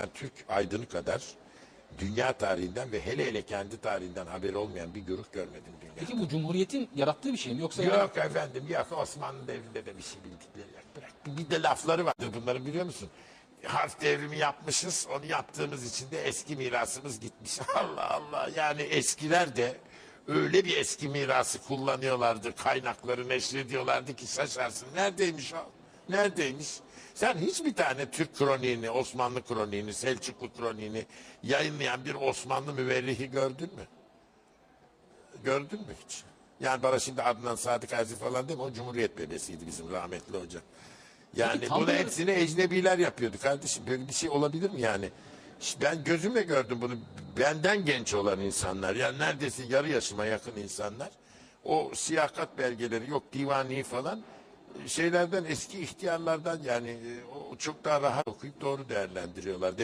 Yani Türk aydını kadar dünya tarihinden ve hele hele kendi tarihinden haberi olmayan bir güruh görmedim dünya. Peki bu Cumhuriyet'in yarattığı bir şey mi? Yoksa yani- Yok efendim yok Osmanlı devrinde de bir şey bildikleri yok. Bırak. Bir de lafları vardır bunların biliyor musun? Harf devrimi yapmışız. Onu yaptığımız için de eski mirasımız gitmiş. Allah Allah. Yani eskiler de öyle bir eski mirası kullanıyorlardı. Kaynakları neşrediyorlardı ki şaşarsın. Neredeymiş o? Neredeymiş? Sen hiçbir tane Türk kroniğini, Osmanlı kroniğini, Selçuklu kroniğini yayınlayan bir Osmanlı müverrihi gördün mü? Gördün mü hiç? Yani bana şimdi Adnan Sadık Aziz falan değil mi? O Cumhuriyet bebesiydi bizim rahmetli hoca. Yani Peki bunu hepsini ecnebiler yapıyordu kardeşim. Böyle bir şey olabilir mi yani? İşte Ben gözümle gördüm bunu. Benden genç olan insanlar. Yani neredeyse yarı yaşıma yakın insanlar. O siyakat belgeleri yok divani falan şeylerden eski ihtiyarlardan yani e, o çok daha rahat okuyup doğru değerlendiriyorlar.